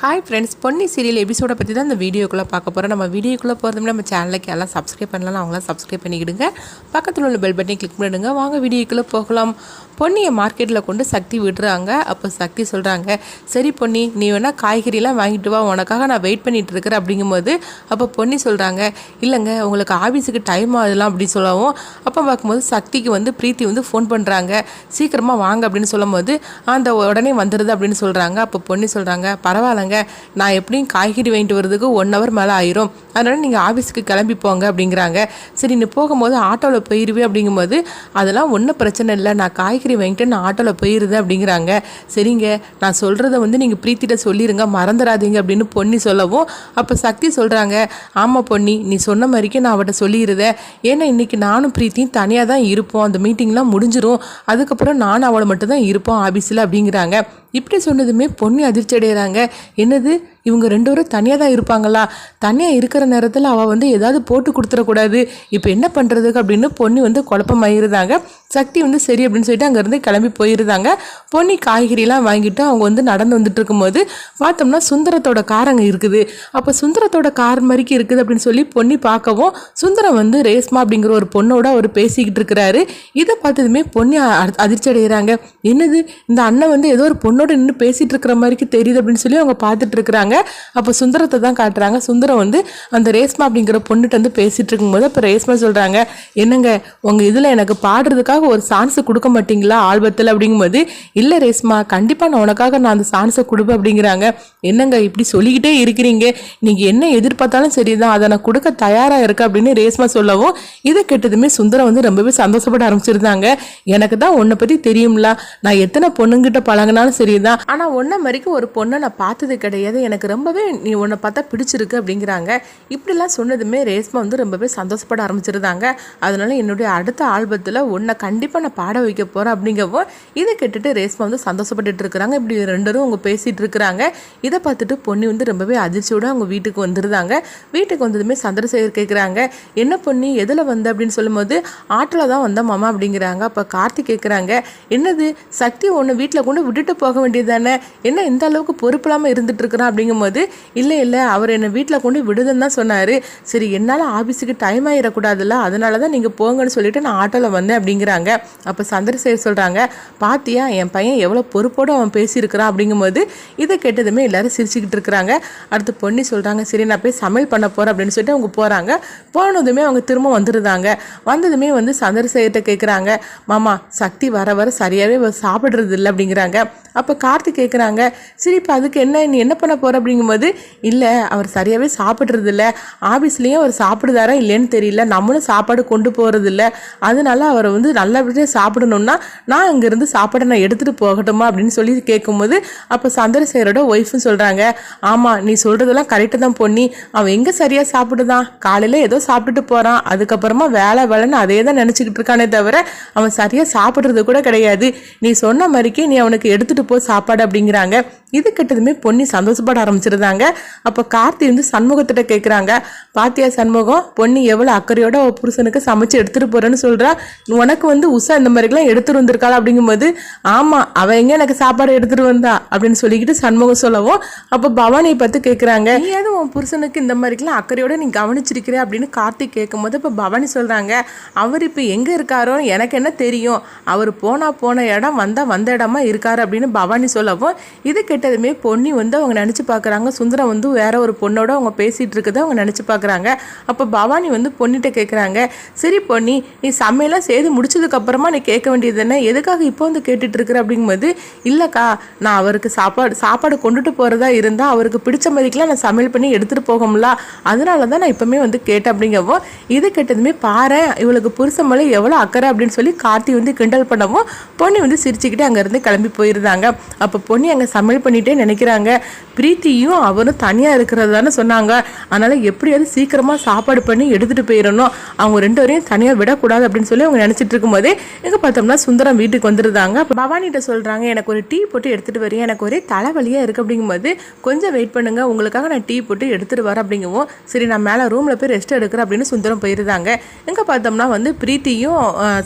Hi friends Ponni serial எபிசோட பற்றி தான் இந்த வீடியோக்குள்ளே பார்க்க போகிறோம் நம்ம வீடியோக்குள்ளே போகிறதுமே நம்ம சேனலுக்கு எல்லாம் சப்ஸ்கிரைப் பண்ணலாம் அவங்களாம் சப்ஸ்கிரைப் பண்ணிக்கிடுங்க. பக்கத்தில் உள்ள பெல் பட்டனை கிளிக் பண்ணிடுங்க. வாங்க வீடியோக்குள்ளே போகலாம். பொன்னியை மார்க்கெட்டில் கொண்டு சக்தி விடுறாங்க. அப்போ சக்தி சொல்கிறாங்க சரி பொன்னி நீ வேணால் காய்கறிலாம் வாங்கிட்டு வா. உனக்காக நான் வெயிட் பண்ணிகிட்டு இருக்கிறேன் அப்படிங்கும்போது அப்போ பொன்னி சொல்கிறாங்க இல்லைங்க உங்களுக்கு ஆஃபீஸுக்கு டைம் ஆகுதுலாம் அப்படின்னு சொல்லவும் அப்போ பார்க்கும்போது சக்திக்கு வந்து பிரீத்தி வந்து ஃபோன் பண்ணுறாங்க சீக்கிரமாக வாங்க. அப்படின்னு சொல்லும்போது அந்த உடனே வந்துடுது அப்படின்னு சொல்கிறாங்க அப்போ பொன்னி சொல்கிறாங்க பரவாயில்லங்க நான் எப்படியும் காய்கறி வாங்கிட்டு வரதுக்கு ஒன் ஹவர் மேலே ஆயிரும். அதனால் நீங்கள் ஆஃபீஸுக்கு கிளம்பி போங்க அப்படிங்கிறாங்க. சரி நீ போகும்போது ஆட்டோவில் போயிருவே அப்படிங்கும்போது அதெல்லாம் ஒன்றும் பிரச்சனை இல்லை. நான் காய்கறி வாங்கிட்டு நான் ஆட்டோவில் போயிருது அப்படிங்கிறாங்க. சரிங்க நான் சொல்கிறத வந்து நீங்கள் பிரீத்திட்ட சொல்லிடுங்க மறந்துடாதீங்க அப்படின்னு பொன்னி சொல்லவும் அப்போ சக்தி சொல்கிறாங்க ஆமாம் பொன்னி நீ சொன்ன மாதிரிக்கே நான் அவட்ட சொல்லிடுதேன் ஏன்னா இன்றைக்கி நானும் பிரீத்தியும் தனியாக தான் இருப்போம். அந்த மீட்டிங்லாம் முடிஞ்சிடும் அதுக்கப்புறம் நானும் அவளை மட்டும் தான் இருப்போம் ஆஃபீஸில் அப்படிங்கிறாங்க. இப்படி சொன்னதுமே பொண்ணு அதிர்ச்சி அடைகிறாங்க என்னது? இவங்க ரெண்டு பேரும் தனியாக தான் இருப்பாங்களா? தனியாக இருக்கிற நேரத்தில் அவள் வந்து ஏதாவது போட்டு கொடுத்துடக்கூடாது இப்போ என்ன பண்ணுறதுக்கு அப்படின்னு பொண்ணு வந்து குழப்பமாயிருந்தாங்க. சக்தி வந்து சரி அப்படின்னு சொல்லிட்டு அங்கேருந்து கிளம்பி போயிருந்தாங்க. பொன்னி காய்கறிலாம் வாங்கிட்டு அவங்க வந்து நடந்து வந்துட்டு இருக்கும்போது பார்த்தோம்னா சுந்தரத்தோட கார் அங்கே இருக்குது. அப்போ சுந்தரத்தோட கார் மாதிரிக்கு இருக்குது அப்படின்னு சொல்லி பொன்னி பார்க்கவும் சுந்தரம் வந்து ரேஸ்மா அப்படிங்கிற ஒரு பொண்ணோட அவர் பேசிக்கிட்டு இருக்கிறாரு. இதை பார்த்ததுமே பொன்னி அ- அதிர்ச்சி அடைகிறாங்க என்னது? இந்த அண்ணன் வந்து ஏதோ ஒரு பொண்ணோட நின்று பேசிகிட்டு இருக்கிற மாதிரிக்கு தெரியுது அப்படின்னு சொல்லி அவங்க பார்த்துட்டு இருக்கிறாங்க. அப்போ சுந்தரத்தை தான் காட்டுறாங்க. சுந்தரம் வந்து அந்த ரேஸ்மா அப்படிங்கிற பொண்ணுகிட்ட வந்து பேசிகிட்டு இருக்கும்போது அப்போ ரேஸ்மா சொல்கிறாங்க என்னங்க உங்கள் இதில் எனக்கு பாடுறதுக்காக ஒரு சான்ஸ் கொடுக்க மாட்டீங்களா ஆல்பத்தில்? அப்படிங்கும்போது இல்லை ரேஸ்மா கண்டிப்பாக நான் உனக்காக நான் அந்த சான்ஸை கொடுப்பேன். அப்படிங்கிறாங்க. என்னங்க இப்படி சொல்லிக்கிட்டே இருக்கிறீங்க. நீங்கள் என்ன எதிர்பார்த்தாலும் சரி தான் அதை நான் கொடுக்க தயாராக இருக்கேன் அப்படின்னு ரேஸ்மா சொல்லவும் இதை கெட்டதுமே சுந்தரம் வந்து ரொம்பவே சந்தோஷப்பட ஆரம்பிச்சிருந்தாங்க. எனக்கு தான் உன்னை பற்றி தெரியும்ல. நான் எத்தனை பொண்ணுங்கிட்ட சரி தான் ஆனால் ஒன்றை மாதிரிக்கு ஒரு பொண்ணை நான் பார்த்தது கிடையாது. எனக்கு எனக்கு ரொம்பவே நீ உன்னை பார்த்தா பிடிச்சிருக்கு அப்படிங்கிறாங்க. இப்படிலாம் சொன்னதுமே ரேஸ்மா வந்து ரொம்பவே சந்தோஷப்பட ஆரம்பிச்சிருந்தாங்க. அதனால என்னுடைய அடுத்த ஆல்பத்தில் உன்னை கண்டிப்பாக நான் பாட வைக்க போகிறேன் அப்படிங்கவும் இதை கேட்டுட்டு ரேஸ்மா வந்து சந்தோஷப்பட்டுட்டு இருக்கிறாங்க. இப்படி ரெண்டரும் அவங்க பேசிகிட்டு இருக்கிறாங்க. இதை பார்த்துட்டு பொண்ணு வந்து ரொம்பவே அதிர்ச்சியோடு அவங்க வீட்டுக்கு வந்துருந்தாங்க. வீட்டுக்கு வந்ததுமே சந்திரசேகர் கேட்குறாங்க என்ன பொண்ணு எதில் வந்த? அப்படின்னு சொல்லும்போது ஆட்டோவில் தான் வந்த மாமா அப்படிங்கிறாங்க. அப்போ கார்த்திக் கேட்குறாங்க என்னது சக்தி ஒன்று வீட்டில் கொண்டு விட்டுட்டு போக வேண்டியது தானே? என்ன இந்த அளவுக்கு பொறுப்பு இல்லாமல் இருந்துட்டு இருக்கிறான்? அப்படிங்கும்போது இல்லை இல்லை அவர் என்னை வீட்டில் கொண்டு விடுதுன்னு தான் சொன்னார். சரி என்னால் ஆஃபீஸுக்கு டைம் ஆகிடக்கூடாதுல்ல அதனால தான் நீங்கள் போங்கன்னு சொல்லிட்டு நான் ஆட்டோவில் வந்தேன் அப்படிங்கிறாங்க. அப்போ சந்திரசேகர் சொல்கிறாங்க பாத்தியா என் பையன் எவ்வளோ பொறுப்போடு அவன் பேசியிருக்கிறான் அப்படிங்கும்போது இதை கேட்டதுமே எல்லாரும் சிரிச்சுக்கிட்டு இருக்கிறாங்க. அடுத்து பொன்னி சொல்கிறாங்க சரி நான் போய் சமையல் பண்ண போகிறேன் அப்படின்னு சொல்லிட்டு அவங்க போகிறாங்க போனதுமே அவங்க திரும்ப வந்துருந்தாங்க வந்ததுமே வந்து சந்திரசேகர்கிட்ட கேட்குறாங்க மாமா சக்தி வர வர சரியாகவே சாப்பிட்றது இல்லை அப்படிங்கிறாங்க. அப்போ கார்த்திக் கேட்குறாங்க சரி இப்போ அதுக்கு என்ன நீ என்ன பண்ண போகிற அப்படிங்கும்போது இல்லை அவர் சரியாகவே சாப்பிட்றது இல்லை ஆஃபீஸ்லேயும் அவர் சாப்பிடுதாரா இல்லைன்னு தெரியல. நம்மளும் சாப்பாடு கொண்டு போகிறது இல்லை அதனால அவரை வந்து நல்லபடியாக சாப்பிடணும்னா நான் இங்கேருந்து சாப்பாடை நான் எடுத்துகிட்டு போகட்டுமா? அப்படின்னு சொல்லி கேட்கும்போது அப்போ சந்திரசேகரோட ஒய்ஃபும் சொல்கிறாங்க ஆமாம் நீ சொல்கிறதெல்லாம் கரெக்டு தான் பொன்னி. அவன் எங்கே சரியாக சாப்பிடுதான்? காலையில் ஏதோ சாப்பிட்டுட்டு போகிறான் அதுக்கப்புறமா வேலை வேலைன்னு அதே தான் நினச்சிக்கிட்டு இருக்கானே தவிர அவன் சரியாக சாப்பிட்றது கூட கிடையாது. நீ சொன்ன மாதிரிக்கே நீ அவனுக்கு எடுத்துகிட்டு போ சாப்பாடு அப்படிங்கிறாங்க. இது கிட்டதுமே பொன்னி சந்தோஷப்பட ஆரம்பிச்சிருந்தாங்க. அப்போ கார்த்தி வந்து சண்முகத்திட்ட கேட்குறாங்க பாத்தியா சண்முகம் பொன்னி எவ்வளோ அக்கறையோட புருஷனுக்கு சமைச்சு எடுத்துகிட்டு போகிறேன்னு சொல்கிறா உனக்கு வந்து உஷா இந்த மாதிரிலாம் எடுத்துகிட்டு வந்திருக்காள்? அப்படிங்கும்போது ஆமாம் அவள் எங்கே எனக்கு சாப்பாடு எடுத்துகிட்டு வந்தா? அப்படின்னு சொல்லிக்கிட்டு சண்முகம் சொல்லவும் அப்போ பவானியை பார்த்து கேட்குறாங்க ஏதோ உன் புருஷனுக்கு இந்த மாதிரிக்கெலாம் அக்கறையோட நீ கவனிச்சிருக்கிற அப்படின்னு கார்த்திக் கேட்கும்போது இப்போ பவானி சொல்கிறாங்க அவர் இப்போ எங்கே இருக்காரோ? எனக்கு என்ன தெரியும். அவர் போனால் போன இடம் வந்தால் வந்த இடமா இருக்காரு அப்படின்னு பவானி சொல்லவும் இது கெட்டதுமே பொன்னி வந்து அவங்க நினச்சி பார்க்குறாங்க. சுந்தரம் வந்து வேற ஒரு பொண்ணோட அவங்க பேசிகிட்டு இருக்கதை அவங்க நினச்சி பார்க்குறாங்க. அப்போ பவானி வந்து பொண்ணிட்ட கேட்குறாங்க சரி பொன்னி நீ சமையலாம் செய்து முடிச்சதுக்கப்புறமா நீ கேட்க வேண்டியது என்ன? எதுக்காக இப்போ வந்து கேட்டுட்டு இருக்கிற? அப்படிங்கும்போது இல்லைக்கா நான் அவருக்கு சாப்பாடு சாப்பாடு கொண்டுட்டு போகிறதா இருந்தால் அவருக்கு பிடிச்ச மாதிரிக்கெலாம் நான் சமையல் பண்ணி எடுத்துகிட்டு போகமுல்ல அதனால தான் நான் இப்போமே வந்து கேட்டேன். அப்படிங்கவும் இது கேட்டதுமே பாரு இவளுக்கு புருஷன் மேலே எவ்வளோ அக்கறை? அப்படின்னு சொல்லி கார்த்தி வந்து கிண்டல் பண்ணவும் பொன்னி வந்து சிரிச்சுக்கிட்டே அங்கேருந்து கிளம்பி போயிருந்தாங்க. அப்போ பொன்னி அங்கே சமையல் பண்ணிகிட்டே நினைக்கிறாங்க. பிரீத்தியும் அவரும் தனியாக இருக்கிறது தானே சொன்னாங்க. அதனால் எப்படியாவது சீக்கிரமாக சாப்பாடு பண்ணி எடுத்துகிட்டு போயிடணும். அவங்க ரெண்டு வரையும் தனியாக விடக்கூடாது அப்படின்னு சொல்லி அவங்க நினச்சிட்டு இருக்கும்போதே எங்கே பார்த்தோம்னா சுந்தரம் வீட்டுக்கு வந்துருந்தாங்க. அப்போ பவானிகிட்ட சொல்கிறாங்க எனக்கு ஒரு டீ போட்டு எடுத்துகிட்டு வரேன் எனக்கு ஒரே தலைவலியாக இருக்குது அப்படிங்கும்போது கொஞ்சம் வெயிட் பண்ணுங்கள் உங்களுக்காக நான் டீ போட்டு எடுத்துகிட்டு வரேன் அப்படிங்கவும். சரி நான் மேலே ரூமில் போய் ரெஸ்ட் எடுக்கிறேன் அப்படின்னு சுந்தரம் போயிருந்தாங்க. எங்கே பார்த்தோம்னா வந்து பிரீத்தியும்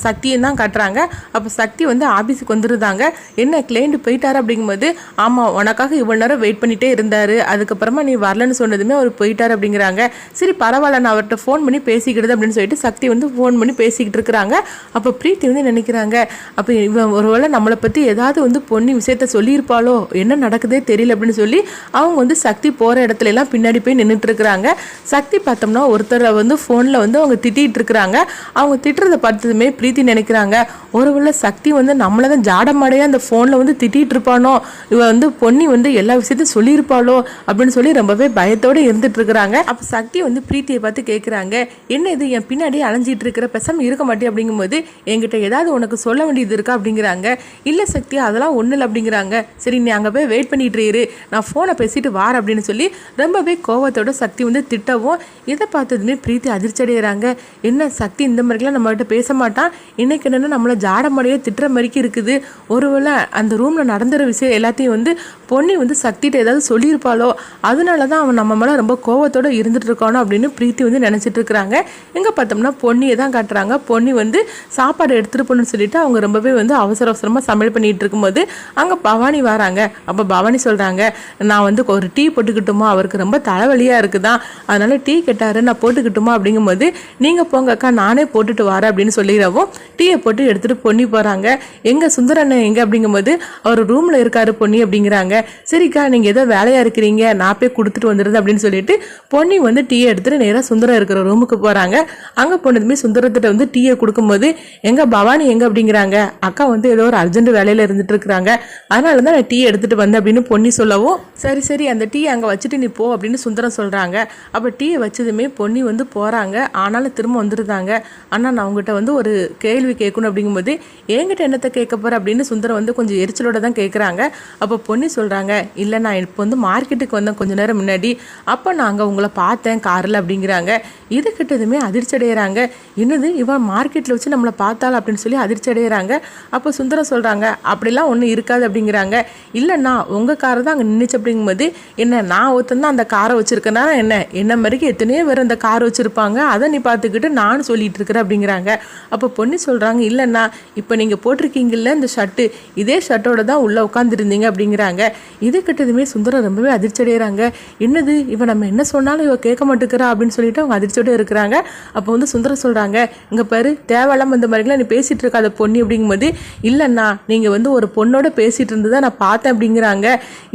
சக்தியும் தான் கட்டுறாங்க. அப்போ சக்தி வந்து ஆஃபீஸுக்கு வந்துருந்தாங்க. என்ன கிளைண்ட் போயிட்டார் அப்படிங்கும்போது ஆமாம் உனக்காக இவ்வளோ நேரம் வெயிட் பண்ணிகிட்டே பண்ணிட்டே வந்தார். அதுக்கப்புறமா நீ வரலன்னு சொன்னதுமே அவர் போயிட்டார் அப்படிங்கிறாங்க. சரி பரவாயில்ல நான் அவர்கிட்ட ஃபோன் பண்ணி பேசிக்கிடுது அப்படின்னு சொல்லிட்டு சக்தி வந்து ஃபோன் பண்ணி பேசிக்கிட்டு இருக்கிறாங்க. அப்போ பிரீத்தி வந்து நினைக்கிறாங்க அப்போ இவன் ஒருவேளை நம்மளை பற்றி ஏதாவது வந்து பொண்ணு விஷயத்த சொல்லியிருப்பாளோ? என்ன நடக்குதே தெரியல அப்படின்னு சொல்லி அவங்க வந்து சக்தி போகிற இடத்துல எல்லாம் பின்னாடி போய் நின்றுட்டுருக்குறாங்க சக்தி பார்த்தோம்னா ஒருத்தரை வந்து ஃபோனில் வந்து அவங்க திட்டிகிட்டு இருக்கிறாங்க. அவங்க திட்டுறதை பார்த்ததுமே பிரீத்தி நினைக்கிறாங்க ஒருவேளை சக்தி வந்து நம்மளை தான் ஜாடமாடையாக அந்த ஃபோனில் வந்து திட்டிகிட்டு இருப்பானோ? இவன் வந்து பொன்னி வந்து எல்லா விஷயத்தையும் இருப்பாளோ அப்படின்னு சொல்லி ரொம்பவே பயத்தோடு இருந்துட்டு இருக்கிறாங்க. அப்போ சக்தி வந்து பிரீத்தியை பார்த்து கேட்குறாங்க என்ன இது? என் பின்னாடி அலைஞ்சிட்டு இருக்கிற பெசாம இருக்க மாட்டே அப்படிங்கும்போது என்கிட்ட ஏதாவது உனக்கு சொல்ல வேண்டியது இருக்கா? அப்படிங்கிறாங்க. இல்லை சக்தி அதெல்லாம் ஒன்றும் இல்லை அப்படிங்கிறாங்க. சரி நீ அங்கே போய் வெயிட் பண்ணிட்டு இரு. நான் ஃபோனை பேசிட்டு வார அப்படின்னு சொல்லி ரொம்பவே கோவத்தோட சக்தி வந்து திட்டவும் இதை பார்த்ததுமே பிரீத்தி அதிர்ச்சி அடைகிறாங்க என்ன சக்தி இந்த மாதிரிலாம் நம்மகிட்ட பேச மாட்டான்? இன்னைக்கு என்னென்னா நம்மளை ஜாடமடையே திட்டுற மாதிரிக்கு இருக்குது. ஒருவேளை அந்த ரூமில் நடந்துற விஷயம் எல்லாத்தையும் வந்து பொன்னி வந்து சக்திகிட்ட ஏதாவது சொல்லி சொல்லியிருப்பாளோ? அதனால தான் அவன் நம்ம மேலே ரொம்ப கோவத்தோடு இருந்துட்டு இருக்கானோ அப்படின்னு பிரீத்தி வந்து நினச்சிட்டு இருக்கிறாங்க. எங்கே பார்த்தோம்னா பொன்னியை தான் காட்டுறாங்க. பொன்னி வந்து சாப்பாடு எடுத்துகிட்டு போகணும்னு சொல்லிட்டு அவங்க ரொம்பவே வந்து அவசர அவசரமாக சமையல் பண்ணிகிட்டு இருக்கும்போது அங்கே பவானி வராங்க. அப்போ பவானி சொல்கிறாங்க நான் வந்து ஒரு டீ போட்டுக்கிட்டுமா? அவருக்கு ரொம்ப தலைவலியாக இருக்குதான். அதனால் டீ கேட்டார் நான் போட்டுக்கிட்டுமா? அப்படிங்கும்போது நீங்கள் போங்க அக்கா நானே போட்டுட்டு வரேன் அப்படின்னு சொல்லிடவும் டீயை போட்டு எடுத்துகிட்டு பொன்னி போகிறாங்க எங்கே சுந்தரண்ணன் எங்கே? அப்படிங்கும்போது அவர் ரூமில் இருக்காரு பொன்னி அப்படிங்கிறாங்க. சரிக்கா நீங்கள் ஏதோ வேலையாக இருக்கிறீங்க? நான் போய் கொடுத்துட்டு வந்துடுது அப்படின்னு சொல்லிட்டு பொன்னி வந்து டீயை எடுத்துகிட்டு நேராக சுந்தரம் இருக்கிற ரூமுக்கு போகிறாங்க அங்கே போனதுமே சுந்தரத்திட்ட வந்து டீயை கொடுக்கும்போது எங்கே பவானி எங்கே? அப்படிங்கிறாங்க. அக்கா வந்து ஏதோ ஒரு அர்ஜென்ட் வேலையில் இருந்துட்டு இருக்கிறாங்க. அதனால தான் நான் டீ எடுத்துகிட்டு வந்தேன் அப்படின்னு பொன்னி சொல்லவும் சரி சரி அந்த டீ அங்கே வச்சுட்டு நீ போ அப்படின்னு சுந்தரம் சொல்கிறாங்க அப்போ டீயை வச்சதுமே பொன்னி வந்து போகிறாங்க ஆனாலும் திரும்ப வந்துருந்தாங்க ஆனால் நான் அவங்ககிட்ட வந்து ஒரு கேள்வி கேட்கணும் அப்படிங்கும்போது என்கிட்ட என்னத்தை கேட்க போகிற அப்படின்னு சுந்தரம் வந்து கொஞ்சம் எரிச்சலோட தான் கேட்குறாங்க அப்போ பொன்னி சொல்கிறாங்க இல்லை நான் இப்போ வந்து மார்க்கெட்டுக்கு வந்தேன் கொஞ்ச நேரம் முன்னாடி அப்போ நான் அங்கே உங்களை பார்த்தேன் காரில் அப்படிங்கிறாங்க. இது கிட்டதுமே அதிர்ச்சி அடைகிறாங்க என்னது? இவன் மார்க்கெட்டில் வச்சு நம்மளை பார்த்தாள்? அப்படின்னு சொல்லி அதிர்ச்சி அடைகிறாங்க அப்போ சுந்தரம் சொல்கிறாங்க அப்படிலாம் ஒன்றும் இருக்காது அப்படிங்கிறாங்க. இல்லைண்ணா உங்கள் காரை தான் அங்கே நின்றுச்சு அப்படிங்கும்போது என்ன நான் ஒருத்தன் தான் அந்த காரை வச்சுருக்கேன்னா என்ன? என்ன மாதிரிக்கு எத்தனையோ பேர் அந்த கார் வச்சுருப்பாங்க. அதை நீ பார்த்துக்கிட்டு நானும் சொல்லிட்டு இருக்கிறேன் அப்படிங்கிறாங்க. அப்போ பொண்ணு சொல்கிறாங்க இல்லைண்ணா இப்போ நீங்கள் போட்டிருக்கீங்கல்ல இந்த ஷர்ட்டு இதே ஷர்ட்டோட தான் உள்ளே உட்காந்துருந்தீங்க அப்படிங்கிறாங்க. இது கிட்டதுமே சுந்தரம் ரொம்பவே அதிர்ச்சி அடைகிறாங்க என்னது? இவன் நம்ம என்ன சொன்னாலும் இவ கேட்க மாட்டேங்கிறா அப்படின்னு சொல்லிட்டு அவங்க அதிர்ச்சியோட இருக்கிறாங்க. அப்போ வந்து சுந்தரம் சொல்கிறாங்க இங்கே பாரு தேவையில்லாமல் இந்த மாதிரிலாம் நீ பேசிகிட்டு இருக்காத பொண்ணு அப்படிங்கும்போது இல்லைண்ணா நீங்கள் வந்து ஒரு பொண்ணோட பேசிகிட்டு இருந்ததை நான் பார்த்தேன் அப்படிங்கிறாங்க.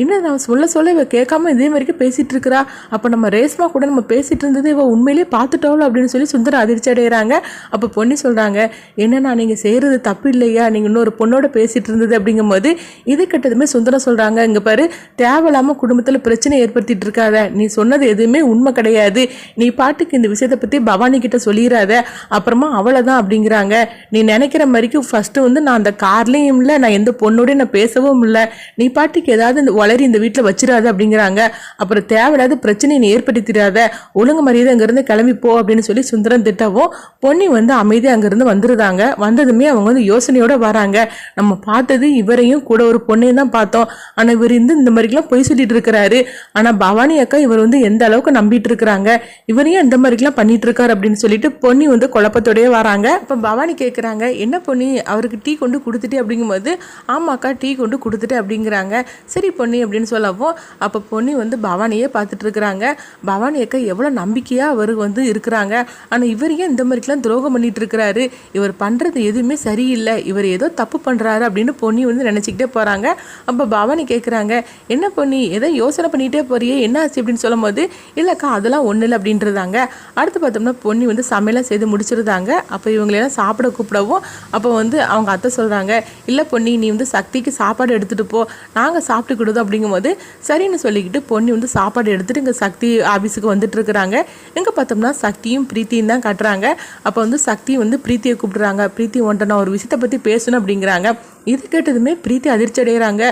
இன்னும் நான் சொல்ல சொல்ல இவ கேட்காம இதே மாதிரிக்கு பேசிகிட்டு இருக்கிறா? அப்போ நம்ம ரேஸ்மா கூட நம்ம பேசிகிட்டு இருந்தது இவ உண்மையிலேயே பார்த்துட்டோம் அப்படின்னு சொல்லி சுந்தரம் அதிர்ச்சி அடைகிறாங்க அப்போ பொண்ணு சொல்கிறாங்க என்னண்ணா நீங்கள் செய்கிறது தப்பு இல்லையா? நீங்கள் இன்னொரு பொண்ணோட பேசிகிட்டு இருந்தது அப்படிங்கும்போது இது கட்டதுமே சுந்தரம் சொல்கிறாங்க இங்கே பாரு தேவையில்லாமல் குடும்பத்தில் பிரச்சனை ஏற்படுத்திட்டு இருக்காத. நீ சொன்னது எதுவுமே உண்மை கிடையாது. நீ பாட்டுக்கு இந்த விஷயத்தை பற்றி பவானி கிட்ட சொல்லிடாத அப்புறமா அவ்வளோதான் அப்படிங்கிறாங்க. நீ நினைக்கிற மாதிரிக்கு ஃபஸ்ட்டு வந்து நான் அந்த கார்லேயும் இல்லை நான் எந்த பொண்ணோடய நான் பேசவும் இல்லை. நீ பாட்டுக்கு ஏதாவது இந்த வளரி இந்த வீட்டில் வச்சிடாத அப்படிங்கிறாங்க. அப்புறம் தேவையில்லாத பிரச்சனையை நீ ஏற்படுத்திடாத. ஒழுங்கு மரியாதை அங்கேருந்து கிளம்பி போ அப்படின்னு சொல்லி சுந்தரம் திட்டவும் பொன்னி வந்து அமைதியாக அங்கேருந்து வந்துருந்தாங்க வந்ததுமே அவங்க வந்து யோசனையோடு வராங்க. நம்ம பார்த்தது இவரையும் கூட ஒரு பொண்ணையும் தான் பார்த்தோம். ஆனால் இவர் இந்த மாதிரிலாம் பொய் சொல்லிட்டு இருக்கிறாரு. ஆனால் பவானி அக்கா இவர் வந்து எந்த அளவுக்கு நம்பிட்டு இருக்கிறாங்க? இவரையும் இந்த மாதிரிக்கெல்லாம் பண்ணிட்டு இருக்காரு அப்படின்னு சொல்லிட்டு பொன்னி வந்து குழப்பத்தோடயே வராங்க. இப்போ பவானி கேட்குறாங்க என்ன பொன்னி அவருக்கு டீ கொண்டு கொடுத்துட்டு அப்படிங்கும்போது ஆமாக்கா டீ கொண்டு கொடுத்துட்டு அப்படிங்கிறாங்க. சரி பொன்னி அப்படின்னு சொல்லவும் அப்போ பொன்னி வந்து பவானியே பார்த்துட்டு இருக்கிறாங்க பவானி அக்கா எவ்வளோ நம்பிக்கையாக அவர் வந்து இருக்கிறாங்க. ஆனால் இவர் ஏன் இந்த மாதிரிக்கெல்லாம் துரோகம் பண்ணிட்டு இருக்கிறாரு இவர் பண்ணுறது எதுவுமே சரியில்லை. இவர் ஏதோ தப்பு பண்ணுறாரு அப்படின்னு பொன்னி வந்து நினச்சிக்கிட்டே போகிறாங்க அப்போ பவானி கேட்குறாங்க என்ன பொன்னி ஏதோ யோசனை பண்ணிகிட்டே போறியே என்ன ஆச்சு அப்படின்னு சொல்லும்போது இல்லைக்கா அதெல்லாம் ஒன்றும் இல்லை அப்படின்றதாங்க. அடுத்து பார்த்தோம்னா பொன்னி வந்து சமையலாம் செய்து முடிச்சிருந்தாங்க. அப்போ இவங்களெல்லாம் சாப்பிட கூப்பிடவும் அப்போ வந்து அவங்க அத்தை சொல்கிறாங்க இல்லை பொன்னி நீ வந்து சக்திக்கு சாப்பாடு எடுத்துகிட்டு போ. நாங்கள் சாப்பிட்டுக்கிடுதோம் அப்படிங்கும்போது சரின்னு சொல்லிக்கிட்டு பொன்னி வந்து சாப்பாடு எடுத்துகிட்டு இங்கே சக்தி ஆஃபீஸுக்கு வந்துட்டு இருக்கிறாங்க. எங்கே பார்த்தோம்னா சக்தியும் பிரீத்தியும் தான் கட்டுறாங்க. அப்போ வந்து சக்தி வந்து பிரீத்தியை கூப்பிடுறாங்க. பிரீத்தி ஒன்றை நான் ஒரு விஷயத்தை பற்றி பேசணும் அப்படிங்கிறாங்க. இது கேட்டதுமே பிரீத்தி அதிர்ச்சி அடைகிறாங்க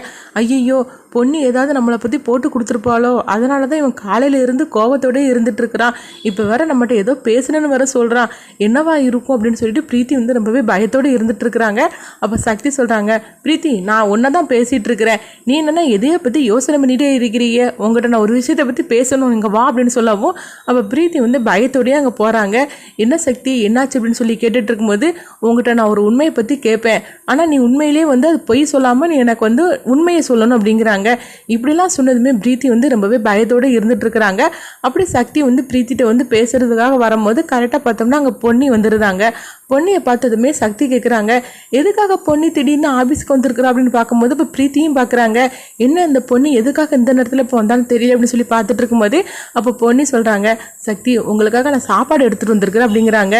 ஐயையோ பொண்ணு ஏதாவது நம்மளை பற்றி போட்டு கொடுத்துருப்பாளோ அதனால தான் இவன் காலையில இருந்து கோபத்தோடய இருந்துட்டுருக்கிறான் இப்போ வேற நம்மகிட்ட ஏதோ பேசணுன்னு வேற சொல்கிறான் என்னவா இருக்கும் அப்படின்னு சொல்லிட்டு பிரீத்தி வந்து ரொம்பவே பயத்தோடு இருந்துட்டுருக்குறாங்க அப்போ சக்தி சொல்கிறாங்க பிரீத்தி நான் ஒன்றை தான் பேசிகிட்டு இருக்கிறேன். நீ என்னென்னா எதையை பற்றி யோசனை பண்ணிகிட்டே இருக்கிறீங்க. உங்கள்கிட்ட நான் ஒரு விஷயத்தை பற்றி பேசணும். இங்கே வா அப்படின்னு சொல்லவும் அப்போ பிரீத்தி வந்து பயத்தோடயே அங்கே போகிறாங்க என்ன சக்தி? என்னாச்சு? அப்படின்னு சொல்லி கேட்டுட்டு இருக்கும்போது உங்ககிட்ட நான் ஒரு உண்மையை பற்றி கேட்பேன். ஆனால் நீ உண்மையிலேயே வந்து அது பொய் சொல்லாமல் நீ எனக்கு வந்து உண்மையை சொல்லணும் அப்படிங்கிறாங்க. இப்படிலாம் சொன்னதுமே பிரீத்தி வந்து ரொம்பவே பயத்தோடு இருந்துட்டு இருக்கிறாங்க அப்படி சக்தி வந்து பிரீத்திட்ட வந்து பேசுறதுக்காக வரும்போது கரெக்டாக பார்த்தோம்னா அங்கே பொன்னி வந்துருந்தாங்க பொன்னியை பார்த்ததுமே சக்தி கேட்குறாங்க எதுக்காக பொன்னி திடீர்னு ஆஃபீஸ்க்கு வந்திருக்கிறா அப்படின்னு பார்க்கும்போது இப்போ பிரீத்தியும் பார்க்குறாங்க. என்ன இந்த பொண்ணு எதுக்காக இந்த நேரத்தில் இப்போ வந்தாலும் தெரியல அப்படின்னு சொல்லி பார்த்துட்டு இருக்கும்போது அப்போ பொன்னி சொல்கிறாங்க சக்தி உங்களுக்காக நான் சாப்பாடு எடுத்துகிட்டு வந்திருக்கிறேன் அப்படிங்கிறாங்க.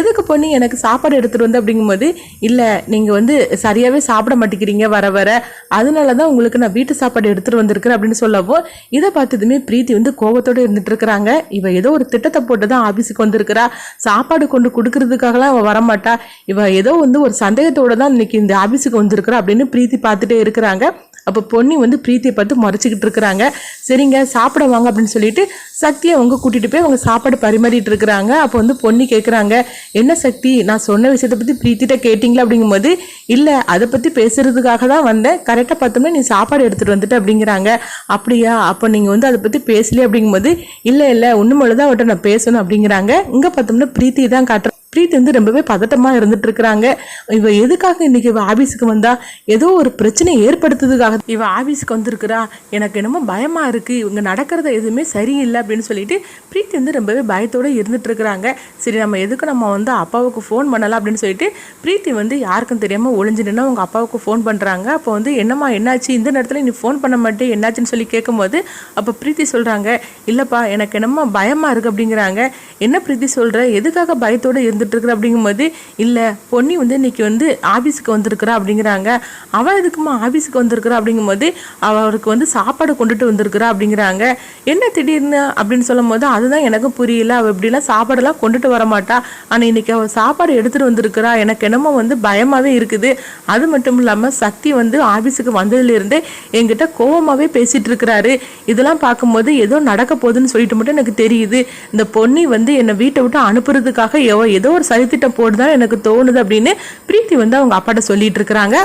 எதுக்கு பொண்ணு எனக்கு சாப்பாடு எடுத்துகிட்டு வந்து? அப்படிங்கும்போது இல்லை நீங்கள் வந்து சரியாகவே சாப்பிட மாட்டேங்கிறீங்க வர வர. அதனால தான் உங்களுக்கு நான் வீட்டு சாப்பாடு எடுத்துகிட்டு வந்திருக்கிறேன் அப்படின்னு சொல்லவும் இதை பார்த்ததுமே பிரீத்தி வந்து கோபத்தோடு இருந்துட்டு இருக்கிறாங்க. இவ ஏதோ ஒரு திட்டத்தை போட்டு தான் ஆஃபீஸுக்கு வந்திருக்கிறா. சாப்பாடு கொண்டு கொடுக்கறதுக்காகலாம் அவள் வரமாட்டா. இவ ஏதோ வந்து ஒரு சந்தேகத்தோட தான் இன்னைக்கு இந்த ஆஃபீஸுக்கு வந்திருக்கிறா அப்படின்னு பிரீத்தி பார்த்துட்டே இருக்கிறாங்க. அப்போ பொன்னி வந்து பிரீத்தியை பார்த்து மறைச்சிக்கிட்டு இருக்கிறாங்க. சரிங்க சாப்பிட வாங்க அப்படின்னு சொல்லிட்டு சக்தியை அவங்க கூட்டிகிட்டு போய் அவங்க சாப்பாடு பரிமாறிட்டு இருக்கிறாங்க. அப்போ வந்து பொன்னி கேட்குறாங்க என்ன சக்தி? நான் சொன்ன விஷயத்தை பற்றி பிரீத்திட்ட கேட்டிங்களா? அப்படிங்கும்போது இல்லை அதை பற்றி பேசுறதுக்காக தான் வந்தேன். கரெக்டாக பார்த்தோம்னா நீ சாப்பாடு எடுத்துகிட்டு வந்துட்டு அப்படிங்கிறாங்க. அப்படியா? அப்போ நீங்கள் வந்து அதை பற்றி பேசலையே? அப்படிங்கும்போது இல்லை இல்லை ஒன்று தான் அவர்கிட்ட நான் பேசணும் அப்படிங்கிறாங்க. இங்கே பார்த்தோம்னா பிரீத்தி தான் காட்டுற பிரீத்தி வந்து ரொம்பவே பதட்டமாக இருந்துட்டு இருக்கிறாங்க இவ எதுக்காக இன்னைக்கு இவ ஆஃபீஸுக்கு வந்தா? ஏதோ ஒரு பிரச்சனை ஏற்படுத்துறதுக்காக இவ ஆஃபீஸுக்கு வந்திருக்கிறா. எனக்கு என்னமோ பயமா இருக்கு. இவங்க நடக்கிறத எதுவுமே சரியில்லை அப்படின்னு சொல்லிட்டு பிரீத்தி வந்து ரொம்பவே பயத்தோடு இருந்துட்டு இருக்கிறாங்க சரி நம்ம எதுக்கு நம்ம வந்து அப்பாவுக்கு ஃபோன் பண்ணலாம் அப்படின்னு சொல்லிட்டு பிரீத்தி வந்து யாருக்கும் தெரியாமல் ஒளிஞ்சு நின்று அவங்க அப்பாவுக்கு ஃபோன் பண்ணுறாங்க அப்போ வந்து என்னம்மா என்னாச்சு? இந்த நேரத்தில் நீ ஃபோன் பண்ண மாட்டே என்னாச்சுன்னு சொல்லி கேட்கும்போது அப்போ பிரீத்தி சொல்கிறாங்க இல்லைப்பா எனக்கு என்னமோ பயமா இருக்கு அப்படிங்கிறாங்க. என்ன பிரீத்தி சொல்கிற எதுக்காக பயத்தோடு இருந்து வந்துட்டுருக்குற அப்படிங்கும்போது இல்லை பொன்னி வந்து இன்னைக்கு வந்து ஆஃபீஸுக்கு வந்திருக்கிறா அப்படிங்கிறாங்க. அவள் எதுக்குமா ஆஃபீஸுக்கு வந்திருக்கிறா? அப்படிங்கும்போது அவருக்கு வந்து சாப்பாடு கொண்டுட்டு வந்திருக்கிறா அப்படிங்கிறாங்க. என்ன திடீர்னு? அப்படின்னு சொல்லும் போது அதுதான் எனக்கும் புரியல. அவள் இப்படிலாம் சாப்பாடெல்லாம் கொண்டுட்டு வர மாட்டா ஆனால் இன்றைக்கி அவள் சாப்பாடு எடுத்துகிட்டு வந்திருக்கிறா. எனக்கு என்னமோ வந்து பயமாகவே இருக்குது. அது மட்டும் இல்லாமல் சக்தி வந்து ஆஃபீஸுக்கு வந்ததுலேருந்தே என்கிட்ட கோபமாகவே பேசிகிட்டு இருக்கிறாரு இதெல்லாம் பார்க்கும்போது ஏதோ நடக்க போகுதுன்னு சொல்லிட்டு மட்டும் எனக்கு தெரியுது. இந்த பொன்னி வந்து என்னை வீட்டை விட்டு அனுப்புறதுக்காக எவ ஏதோ ஒரு சதித்திட்டம் போடுதான் எனக்கு தோணுது அப்படின்னு பிரீத்தி வந்து அவங்க அப்பாட்ட சொல்லிட்டு இருக்கிறாங்க.